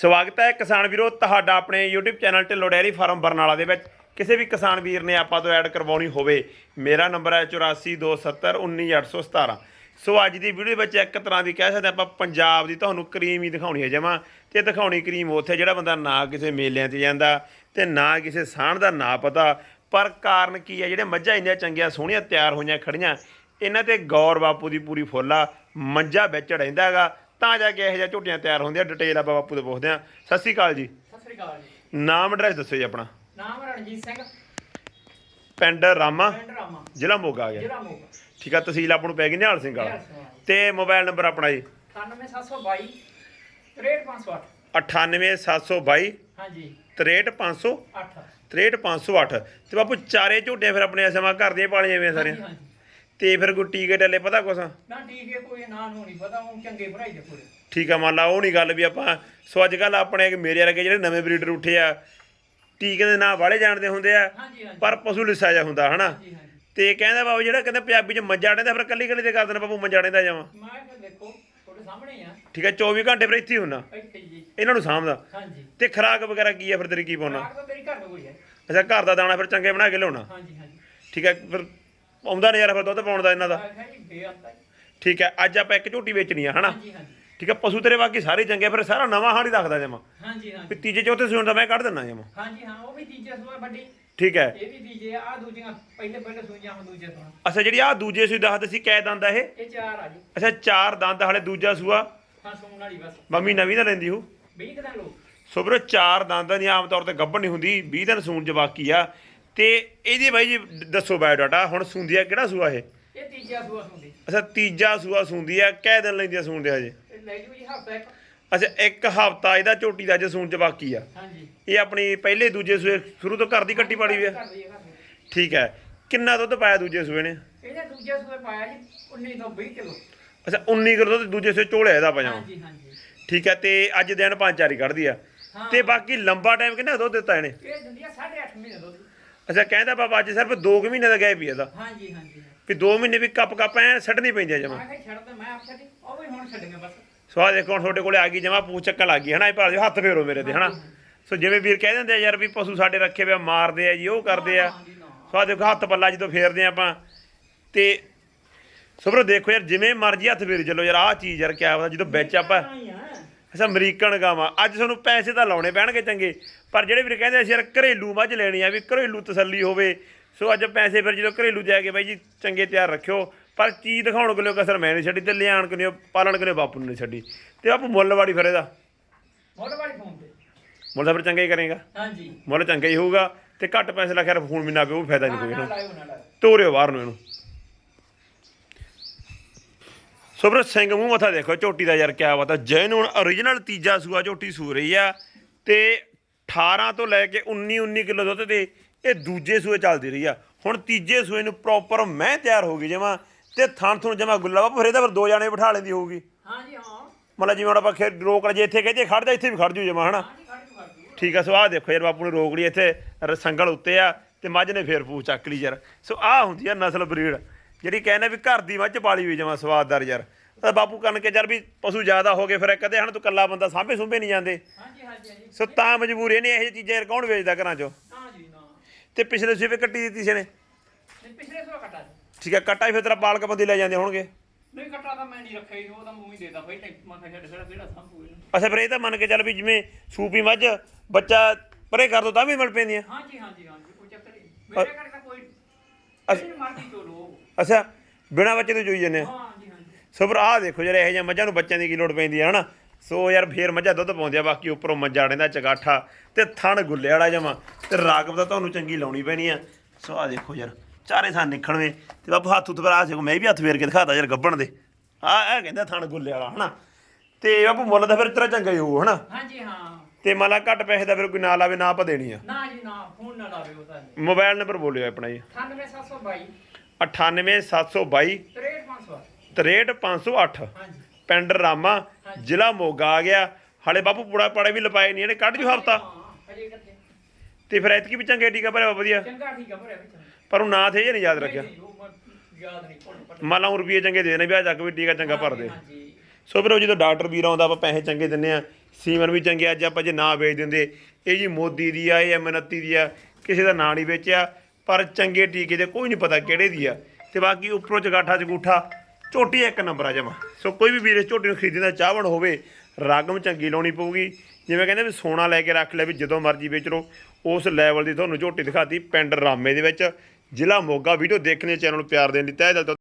ਸਵਾਗਤ ਹੈ ਕਿਸਾਨ ਵੀਰੋ, ਤੁਹਾਡਾ ਆਪਣੇ YouTube channel Dhillon dairy farm Barnala ਦੇ ਵਿੱਚ। ਕਿਸੇ ਵੀ ਕਿਸਾਨ ਵੀਰ ਨੇ ਆਪਾਂ ਤੋਂ ਐਡ ਕਰਵਾਉਣੀ ਹੋਵੇ, ਮੇਰਾ ਨੰਬਰ ਹੈ 8427191817 ਸੋ ਅੱਜ ਦੀ ਵੀਡੀਓ ਵਿੱਚ ਇੱਕ ਤਰ੍ਹਾਂ ਦੀ ਕਹਿ ਸਕਦੇ ਆਪਾਂ ਪੰਜਾਬ ਦੀ ਤੁਹਾਨੂੰ ਕਰੀਮ ਹੀ ਦਿਖਾਉਣੀ ਹੈ ਜਮਾ, ਤੇ ਦਿਖਾਉਣੀ ਕਰੀਮ ਉੱਥੇ ਜਿਹੜਾ ਬੰਦਾ ਨਾ ਕਿਸੇ ਮੇਲਿਆਂ ਤੇ ਜਾਂਦਾ ਤੇ ਨਾ ਕਿਸੇ ਸਾਣ ਦਾ ਨਾਂ ਪਤਾ। ਪਰ ਕਾਰਨ ਕੀ ਹੈ? ਜਿਹੜੇ ਮੱਝਾਂ ਇੰਨੀਆਂ ਚੰਗੀਆਂ, ਸੋਹਣੀਆਂ, ਤਿਆਰ ਹੋਈਆਂ ਖੜੀਆਂ ਇਹਨਾਂ ਤੇ ਗੌਰ ਬਾਪੂ ਦੀ ਪੂਰੀ ਫੁੱਲ ਆ, ਮੰਜਾ ਵਿੱਚ ਰਹਿੰਦਾ ਹੈਗਾ। ਤਾਂ ਜਾ ਕੇ ਇਹੋ ਜਿਹੀਆਂ ਝੋਟੀਆਂ ਤਿਆਰ ਹੁੰਦੀਆਂ ਡਿਟੇਲ ਆਪਾਂ ਬਾਪੂ ਤੋਂ ਪੁੱਛਦੇ ਹਾਂ। ਸਤਿ ਸ਼੍ਰੀ ਅਕਾਲ ਜੀ। ਸਤਿ ਸ੍ਰੀ ਅਕਾਲ ਜੀ। ਨਾਮ ਐਡਰੈਸ ਦੱਸੋ ਜੀ ਆਪਣਾ। ਨਾਮ ਰਣਜੀਤ ਸਿੰਘ। ਪਿੰਡ ਰਾਮਾ। ਪਿੰਡ ਰਾਮਾ। ਜ਼ਿਲ੍ਹਾ ਮੋਗਾ ਆ ਗਿਆ। ਜ਼ਿਲ੍ਹਾ ਮੋਗਾ। ਠੀਕ ਆ ਤਹਿਸੀਲ ਆਪਾਂ ਨੂੰ ਪੈ ਗਈ ਨਿਹਾਲ ਸਿੰਘ ਵਾਲਾ। ਤੇ ਮੋਬਾਈਲ ਨੰਬਰ ਆਪਣਾ ਜੀ। 97722 63508 98722 ਹਾਂਜੀ। 63508 8 63508 ਤੇ ਬਾਪੂ ਚਾਰੇ ਝੋਟੀਆਂ ਫਿਰ ਆਪਣੇ ਸਮਾਂ ਘਰ ਦੀਆਂ ਪਾਲੀਆਂ ਵੇ ਸਾਰੀਆਂ। ਹਾਂਜੀ। ਤੇ ਫਿਰ ਕੋਈ ਟੀਕੇ ਟੱਲੇ ਪਤਾ ਕੁਛ? ਨਾ ਠੀਕ ਹੈ ਕੋਈ ਨਾਂ ਨੂੰ ਨਹੀਂ ਪਤਾ ਉਹ ਚੰਗੇ ਭਰਾਈ ਦੇ ਪੂਰੇ ਠੀਕ ਆ ਮੰਨ ਲਾ ਉਹ ਨਹੀਂ ਗੱਲ ਵੀ ਆਪਾਂ ਸੋ ਅੱਜ ਕੱਲ ਆਪਣੇ ਮੇਰੇ ਵਰਗੇ ਜਿਹੜੇ ਨਵੇਂ ਬਰੀਡਰ ਉੱਠੇ ਆ ਟੀਕੇ ਦੇ ਨਾਂ ਵਾਲੇ ਜਾਣਦੇ ਹੁੰਦੇ ਆ ਹਾਂਜੀ ਹਾਂਜੀ। ਪਰ ਪਸ਼ੂ ਲਿੱਸਾ ਜਾ ਹੁੰਦਾ ਹਨਾ? ਹਾਂਜੀ ਹਾਂਜੀ। ਤੇ ਕਹਿੰਦਾ ਬਾਬੂ ਜਿਹੜਾ ਕਹਿੰਦਾ ਪੰਜਾਬੀ ਚ ਮੰਜਾ ਡੇਂਦਾ ਫਿਰ ਕੱਲੀ ਕੱਲੀ ਤੇ ਕਰ ਦੇਣਾ ਬਾਬੂ ਮੰਜਾ ਡੇਂਦਾ ਜਾਵਾਂ। ਮੈਂ ਦੇਖੋ ਤੁਹਾਡੇ ਸਾਹਮਣੇ ਹੀ ਆ। ਠੀਕ ਹੈ 24 ਘੰਟੇ ਫਿਰ ਇੱਥੇ ਹੀ ਹੁੰਨਾ। ਇੱਥੇ ਜੀ। ਇਹਨਾਂ ਨੂੰ ਸਾਂਭਦਾ। ਹਾਂਜੀ। ਤੇ ਖਰਾਕ ਵਗੈਰਾ ਕੀ ਆ ਫਿਰ ਤੇਰੀ ਕੀ ਪਾਉਣਾ? ਰਾਤ ਤਾਂ ਮੇਰੀ ਘਰ ਨੂੰ ਕੋਈ ਹੈ। ਅੱਛਾ ਘਰ ਦਾ ਦਾਣਾ ਫਿਰ ਚੰਗੇ ਬਣਾ ਕੇ ਲਿਆਉਣਾ। ਹਾਂਜੀ ਹਾਂਜੀ। ਠੀਕ ਹੈ ਫਿਰ ਆਉਂਦਾ ਨਜ਼ਾਰਾ ਫਿਰ ਦੁੱਧ ਪਾਉਣ ਦਾ ਇਹਨਾਂ ਦਾ। ਕਿਹਾ ਜੀ ਬੇਅੰਤਾ ਠੀਕ ਹੈ ਅੱਜ ਆਪਾਂ ਇੱਕ ਝੋਟੀ ਵੇਚਣੀ ਆ ਹਨਾ? ਹਾਂਜੀ ਹਾਂਜੀ। ਠੀਕ ਹੈ ਪਸ਼ੂ ਤੇਰੇ ਬਾਕੀ ਸਾਰੇ ਚੰਗੇ ਆ, ਫਿਰ ਸਾਰਾ ਨਵਾਂ ਹਾੜੀ ਰੱਖਦਾ ਜਮਾ। ਹਾਂਜੀ ਵੀ ਹਾਂਜੀ ਤੀਜੇ ਚੌਥੇ ਸੂਣ ਦਾ ਮੈਂ ਕੱਢ ਦਿੰਦਾ ਜਮਾ। ਹਾਂਜੀ ਹਾਂ ਉਹ ਵੀ ਤੀਜੇ ਸੂਆ ਵੱਡੀ। ਠੀਕ ਹੈ। ਇਹ ਵੀ ਤੀਜੇ ਆ ਦੂਜੀਆਂ ਪਹਿਲੇ ਪਹਿਲੇ ਸੂਈਆਂ ਹੁਣ ਦੂਜੇ ਅੱਛਾ ਜਿਹੜੀ ਆ ਦੂਜੇ ਸੂਈ ਦੱਸਦੇ ਸੀ ਕੈ ਦੰਦ ਆ ਇਹ? ਇਹ ਚਾਰ ਆ ਜੀ। ਅੱਛਾ ਚਾਰ ਦੰਦ ਹਲੇ ਦੂਜਾ ਸੂਆ। ਹਾਂ ਸੂਣ ਵਾਲੀ ਬਸ। ਮੰਮੀ ਨਵੀਂ ਨਾ ਲੈਂਦੀ ਹੂ। 20 ਦਿਨ ਲੋ ਸੋ ਵੀਰੋ ਚਾਰ ਦੰਦਾਂ ਦੀ ਆਮ ਤੌਰ ਤੇ ਗੱਭਣ ਨਹੀਂ ਹੁੰਦੀ 20 ਦਿਨ ਸੂਣ ਚ ਬਾਕੀ ਆ। ਤੇ ਇਹਦੀ ਬਾਈ ਜੀ ਦੱਸੋ ਬਾਇਓਡਾਟਾ ਹੁਣ ਸੂੰਦੀ ਆ ਕਿਹੜਾ ਸੂਆ ਇਹ? ਇਹ ਤੀਜਾ ਸੂਆ ਸੁਣਦੀ। ਅੱਛਾ ਤੀਜਾ ਸੂਆ ਸੂੰਦੀ ਆ ਕਹਿ ਦਿਨ ਲੈਂਦੀ ਆ ਸੂਣ ਦੇ ਹਜੇ? ਇਹ ਲੈ ਜੂ ਜੀ ਹਫਤਾ ਇੱਕ। ਅੱਛਾ ਇੱਕ ਹਫਤਾ ਇਹਦਾ ਝੋਟੀ ਦਾ ਜੇ ਸੂਣ ਚ ਬਾਕੀ ਆ। ਹਾਂਜੀ। ਇਹ ਆਪਣੀ ਪਹਿਲੇ ਦੂਜੇ ਸੂਏ ਸ਼ੁਰੂ ਤੋਂ ਘਰ ਦੀ ਕੱਟੀ ਪਾੜੀ ਵੀ ਆ? ਘਰ ਦੀ ਹੈ, ਘਰ ਦੀ। ਠੀਕ ਹੈ ਕਿੰਨਾ ਦੁੱਧ ਪਾਇਆ ਦੂਜੇ ਸੂਏ ਨੇ? ਇਹਦੇ ਦੂਜੇ ਸੂਏ ਪਾਇਆ ਜੀ 19 ਤੋਂ 20 ਕਿਲੋ। ਅੱਛਾ 19 ਕਿਲੋ ਦੁੱਧ ਦੂਜੇ ਸੂਏ ਝੋਲਿਆ ਇਹਦਾ ਪਜਾਮਾ ਹਾਂਜੀ ਹਾਂਜੀ। ਠੀਕ ਹੈ ਤੇ ਅੱਜ ਦਿਨ ਪੰਜ ਚਾਰੀ ਕੱਢਦੀ ਆ। ਹਾਂ। ਤੇ ਬਾਕੀ ਲੰਬਾ ਟਾਈਮ ਕਿੰਨਾ ਦੁੱਧ ਦਿੱਤਾ ਇਹਨੇ? ਇਹ ਦਿੰਦੀ ਆ 8.5 ਮਹੀਨੇ ਦੁੱਧ। ਅੱਛਾ ਕਹਿੰਦਾ ਬਾਬਾ ਅੱਜ ਸਿਰਫ 2 ਮਹੀਨੇ ਦਾ ਗੈਪ ਹੀ ਇਹਦਾ। ਹਾਂਜੀ ਹਾਂਜੀ ਵੀ 2 ਮਹੀਨੇ ਵੀ ਕੱਪ ਕੱਪ ਐ ਛੱਡਣੀ ਪੈਂਦੀ ਜਮਾ। ਕਿਹਾ ਛੱਡ ਤੇ ਮੈਂ ਆਪ ਛੱਡੀ ਉਹ ਵੀ ਹੁਣ ਛੱਡੀਆਂ ਬਸ। ਸੋ ਆਹ ਦੇਖੋ ਹੁਣ ਤੁਹਾਡੇ ਕੋਲੇ ਆ ਗਈ ਜਮਾ ਪੂਛ ਚੱਕਣ ਲੱਗ ਗਈ ਹਨਾ ਇਹ ਭਾਲ ਹੱਥ ਫੇਰੋ ਮੇਰੇ ਤੇ ਹਨਾ? ਸੋ ਜਿਵੇਂ ਵੀਰ ਕਹਿ ਦਿੰਦੇ ਆ ਯਾਰ ਵੀ ਪਸ਼ੂ ਸਾਡੇ ਰੱਖੇ ਵੇ ਮਾਰਦੇ ਆ ਜੀ ਉਹ ਕਰਦੇ ਆ। ਹਾਂਜੀ ਨਾ ਸੋ ਆਹ ਦੇਖੋ ਹੱਥ ਪੱਲਾ ਜਦੋਂ ਫੇਰਦੇ ਆ ਆਪਾਂ ਤੇ ਸੁਭਰੋ ਦੇਖੋ ਯਾਰ ਜਿਵੇਂ ਮਰਜ਼ੀ ਹੱਥ ਫੇਰੀ ਚੱਲੋ ਯਾਰ ਆਹ ਚੀਜ਼ ਯਾਰ ਕਿਆ ਪਤਾ ਜਦੋਂ ਵਿੱਚ ਆਪਾਂ ਅੱਛਾ ਅਮਰੀਕਨ ਗਾਵਾਂ। ਅੱਜ ਤੁਹਾਨੂੰ ਪੈਸੇ ਤਾਂ ਲਾਉਣੇ ਪੈਣਗੇ ਚੰਗੇ ਪਰ ਜਿਹੜੇ ਵੀਰ ਕਹਿੰਦੇ ਅਸੀਂ ਯਾਰ ਘਰੇਲੂ ਮੱਝ ਲੈਣੀ ਆ ਵੀ ਘਰੇਲੂ ਤਸੱਲੀ ਹੋਵੇ ਸੋ ਅੱਜ ਪੈਸੇ ਫਿਰ ਜਦੋਂ ਘਰੇਲੂ ਜਾ ਕੇ ਬਾਈ ਜੀ ਚੰਗੇ ਤਿਆਰ ਰੱਖਿਓ। ਪਰ ਚੀਜ਼ ਦਿਖਾਉਣ ਕੋਲੋਂ ਕਸਰ ਮੈਂ ਨਹੀਂ ਛੱਡੀ ਤੇ ਲਿਆਣ ਕੋਲੋਂ ਪਾਲਣ ਕੋਲੋਂ ਬਾਪੂ ਨੂੰ ਨਹੀਂ ਛੱਡੀ। ਤੇ ਬਾਪੂ ਮੁੱਲ ਵਾੜੀ ਫਿਰ ਇਹਦਾ? ਮੋੜ ਵਾਲੀ ਫੋਨ ਤੇ। ਮੁੱਲ ਤਾਂ ਫਿਰ ਚੰਗਾ ਹੀ ਕਰੇਗਾ। ਹਾਂਜੀ। ਮੁੱਲ ਚੰਗਾ ਹੀ ਹੋਊਗਾ ਤੇ ਘੱਟ ਪੈਸੇ ਲਾ ਕੇ ਫੋਨ ਵੀ ਨਾ ਪਏ ਉਹ ਵੀ ਫਾਇਦਾ ਨਹੀਂ ਕੋਈ ਨਾ ਤੋਰਿਓ ਬਾਹਰ ਨੂੰ ਇਹਨੂੰ। ਸੁਬਰ ਸਿੰਘ ਮੂੰਹ ਮੱਥਾ ਦੇਖੋ ਝੋਟੀ ਦਾ ਯਾਰ ਕਿਆ ਬਤਾ ਜੈਨੂਨ origignal ਤੀਜਾ ਸੂਆ ਝੋਟੀ ਸੂ ਰਹੀ ਆ ਤੇ 18 ਤੋਂ ਲੈ ਕੇ 19 19 ਕਿਲੋ ਦੁੱਧ ਤੇ ਇਹ ਦੂਜੇ ਸੂਏ ਚੱਲਦੀ ਰਹੀ ਆ। ਹੁਣ ਤੀਜੇ ਸੂਏ ਨੂੰ ਪ੍ਰੋਪਰ ਮੈਂ ਤਿਆਰ ਹੋ ਗਈ ਜਮਾ ਤੇ ਥਣ ਥਣ ਜਮਾ ਗੁੱਲਾ ਬਾਪੂ ਫਿਰ ਇਹਦਾ ਫਿਰ ਦੋ ਜਾਣੇ ਬਿਠਾ ਲੈਂਦੀ ਹੋਊਗੀ। ਹਾਂਜੀ ਹਾਂ। ਮਤਲਬ ਜਿਵੇਂ ਹੁਣ ਆਪਾਂ ਖੇਡ ਰੋਕ ਲ ਜੇ ਇੱਥੇ ਕਹਦੇ ਖੜ ਜਾ ਇੱਥੇ ਵੀ ਖੜ ਜੂ ਜਮਾ ਹਨਾ? ਜੂ ਜੂ ਠੀਕ ਆ ਸੋ ਆਹ ਦੇਖੋ ਯਾਰ ਬਾਪੂ ਨੇ ਰੋਕ ਲਈ ਇੱਥੇ ਸੰਗਲ ਉੱਤੇ ਆ ਤੇ ਮੱਝ ਨੇ ਫੇਰ ਪੂਛ ਚੱਕ ਲਈ ਯਾਰ। ਸੋ ਆਹ ਹੁੰਦੀ ਆ ਨਸਲ ਬਰੀਡ। ਜਿਹੜੀ ਕਹਿੰਦੇ ਵੀ ਘਰ ਦੀ ਮੱਝ ਪਾਲੀ ਵੀ ਜਮਾ ਸਵਾਦਦਾਰ ਯਾਰ। ਤਾਂ ਬਾਪੂ ਕੰਨ ਕੇ ਯਾਰ ਵੀ ਪਸ਼ੂ ਜ਼ਿਆਦਾ ਹੋ ਗਏ ਫਿਰ ਕਦੇ ਹਣ ਤੂੰ ਕੱਲਾ ਬੰਦਾ ਸਾਂਭੇ ਸੁੰਭੇ ਨਹੀਂ ਜਾਂਦੇ। ਹਾਂਜੀ ਹਾਂਜੀ ਹਾਂਜੀ। ਸੋ ਤਾਂ ਮਜਬੂਰੀ ਨੇ ਇਹ ਜਿਹੀ ਚੀਜ਼ਾਂ ਯਾਰ ਕੌਣ ਵੇਚਦਾ ਘਰਾਂ ਚੋਂ? ਹਾਂਜੀ ਨਾ। ਤੇ ਪਿਛਲੇ ਸੂਏ ਕੱਟੀ ਦਿੱਤੀ ਸੀ ਨੇ ਨਹੀਂ ਪਿਛਲੇ ਸੂਆ ਕੱਟਾ ਸੀ। ਠੀਕ ਆ ਕੱਟਾ ਹੀ ਫਿਰ ਤੇਰਾ ਪਾਲਕ ਬੰਦੀ ਲੈ ਜਾਂਦੇ ਹੋਣਗੇ। ਨਹੀਂ ਕੱਟਾ ਤਾਂ ਮੈਂ ਨਹੀਂ ਰੱਖਿਆ ਜੀ ਉਹ ਤਾਂ ਮੂੰਹ ਹੀ ਦੇਦਾ ਬਈ ਟੈਂਕ ਮੈਂ ਕਿਹਾ ਛੱਡ ਕਿਹੜਾ ਕਿਹੜਾ ਸੰਭੂ ਇਹਨੂੰ। ਅੱਛਾ ਫਿਰ ਇਹ ਤਾਂ ਮੰਨ ਕੇ ਚੱਲ ਵੀ ਜਿਵੇਂ ਸੂਪੀ ਮੱਝ ਬੱਚਾ ਪਰੇ ਕਰ ਦੋ ਤਾਂ ਵੀ ਮਿਲ ਪੈਂਦੀਆਂ। ਹਾਂਜੀ ਹਾਂਜੀ ਹਾਂਜੀ ਕੋਈ ਚੱਕਰ ਨਹੀਂ। ਮੇਰੇ ਘਰ ਤਾਂ ਕੋਈ ਅੱਛਾ ਬਿਨਾਂ ਬੱਚੇ ਤੋਂ ਜੋਈ ਜਾਂਦੇ ਆ। ਹਾਂਜੀ ਹਾਂਜੀ ਸੋ ਪਰ ਆਹ ਦੇਖੋ ਜਿਹੜੇ ਇਹੋ ਜਿਹੀਆਂ ਮੱਝਾਂ ਨੂੰ ਬੱਚਿਆਂ ਦੀ ਕੀ ਲੋੜ ਪੈਂਦੀ ਹੈ ਹਨਾ? ਸੋ ਯਾਰ ਫੇਰ ਮੱਝਾਂ ਦੁੱਧ ਪਾਉਂਦੀਆਂ ਬਾਕੀ ਉੱਪਰੋਂ ਮੱਝਾਂ ਦਾ ਚਗਾਠਾ ਤੇ ਥਣ ਗੁੱਲੇ ਵਾਲਾ ਜਮਾ ਤੇ ਰਾਗਬ ਤਾਂ ਤੁਹਾਨੂੰ ਚੰਗੀ ਲਾਉਣੀ ਪੈਣੀ ਆ। ਸੋ ਆਹ ਦੇਖੋ ਯਾਰ ਚਾਰੇ ਥਾਂ ਨਿਕਲਵੇਂ ਤੇ ਬਾਪੂ ਹੱਥ ਉੱਤੇ ਆ ਦੇਖੋ ਮੈਂ ਵੀ ਹੱਥ ਫੇਰ ਕੇ ਦਿਖਾਤਾ ਯਾਰ ਗੱਬਣ ਦੇ। ਆ ਇਹ ਕਹਿੰਦਾ ਥਣ ਗੁੱਲੇ ਵਾਲਾ ਹਨਾ? ਤੇ ਬਾਪੂ ਮੁੱਲ ਤਾਂ ਫਿਰ ਤੇਰਾ ਚੰਗਾ ਹੀ ਹੋਊ ਹਨਾ? ਹਾਂਜੀ ਹਾਂ। ਤੇ ਮਾਲਾ ਘੱਟ ਪੈਸੇ ਦਾ ਫਿਰ ਕੋਈ ਨਾ ਲਾਵੇ ਨਾ ਆਪਾਂ ਦੇਣੀ ਆ। ਨਾ ਜੀ ਨਾ ਫੋਨ ਨਾ ਲਾਵੇ ਉਹ ਤਾਂ ਮੋਬਾਈਲ ਨੰਬਰ ਬੋਲਿਓ ਆਪਣਾ ਜੀ। 98722 98722 63508 63508 ਹਾਂਜੀ। ਪਿੰਡ ਰਾਮਾ ਜ਼ਿਲ੍ਹਾ ਮੋਗਾ ਆ ਗਿਆ। ਹਲੇ ਬਾਪੂ ਪੂੜਾ ਪਾੜੇ ਵੀ ਲਪਾਏ ਨਹੀਂ ਇਹਨੇ ਕੱਢ ਜੂ ਹਫਤਾ। ਹਜੇ ਤੇ ਫਿਰ ਐਤਕੀ ਵੀ ਚੰਗੇ ਟੀਕਾ ਭਰਿਆ ਵਧੀਆ ਚੰਗਾ ਠੀਕ ਆ ਭਰਿਆ ਵਿੱਚ ਪਰ ਉਹ ਨਾਂ ਥੇ ਜੇ ਨਹੀਂ ਯਾਦ ਰੱਖਿਆ। ਯਾਦ ਨਹੀਂ ਕੋਲ ਪਰ ਮੰਨ ਲਾ ਉਹ ਰੁਪਏ ਚੰਗੇ ਦੇ ਦੇਣੇ ਵੀ ਆ ਜਾ ਕੇ ਵੀ ਟੀਕਾ ਚੰਗਾ ਭਰ ਦੇ ਹਾਂਜੀ। ਸੋ ਫਿਰ ਉਹ ਜਦੋਂ ਡਾਕਟਰ ਵੀਰ ਆਉਂਦਾ ਆਪਾਂ ਪੈਸੇ ਚੰਗੇ ਦਿੰਨੇ ਆ। ਸੀਮਨ ਵੀ ਚੰਗੇ ਅੱਜ ਆਪਾਂ ਜੇ ਨਾ ਵੇਚ ਦਿੰਦੇ। ਇਹ ਜੀ ਮੋਦੀ ਦੀ ਆ, ਇਹ M29 ਦੀ ਆ, ਕਿਸੇ ਦਾ ਨਾਂ ਨਹੀਂ ਵੇਚਿਆ, ਪਰ ਚੰਗੇ ਟੀਕੇ ਦੇ ਕੋਈ ਨਹੀਂ ਪਤਾ ਕਿਹੜੇ ਦੀ ਆ। ਤੇ ਬਾਕੀ ਉੱਪਰੋਂ ਚਗਾਠਾ ਚਗੂਠਾ, ਝੋਟੀ ਇੱਕ ਨੰਬਰ ਆ ਜਮਾ। ਸੋ ਕੋਈ ਵੀ ਵੀਰ ਇਸ ਝੋਟੀ ਨੂੰ ਖਰੀਦਣ ਦਾ ਚਾਹਵਣ ਹੋਵੇ, ਰਗਮ ਚੰਗੀ ਲਾਉਣੀ ਪਊਗੀ। ਜਿਵੇਂ ਕਹਿੰਦੇ ਵੀ ਸੋਨਾ ਲੈ ਕੇ ਰੱਖ ਲੈ ਵੀ ਜਦੋਂ ਮਰਜ਼ੀ ਵੇਚ ਲਓ। ਉਸ ਲੈਵਲ ਦੀ ਤੁਹਾਨੂੰ ਝੋਟੀ ਦਿਖਾਤੀ ਪਿੰਡ ਰਾਮੇ ਦੇ ਵਿੱਚ। ਜ਼ਿਲ੍ਹਾ ਮੋਗਾ ਵੀਡੀਓ ਦੇਖਣੇ ਚੈਨਲ ਨੂੰ ਪਿਆਰ ਦੇਣ ਲਈ ਤਹਿ ਦਿਲ ਤੋਂ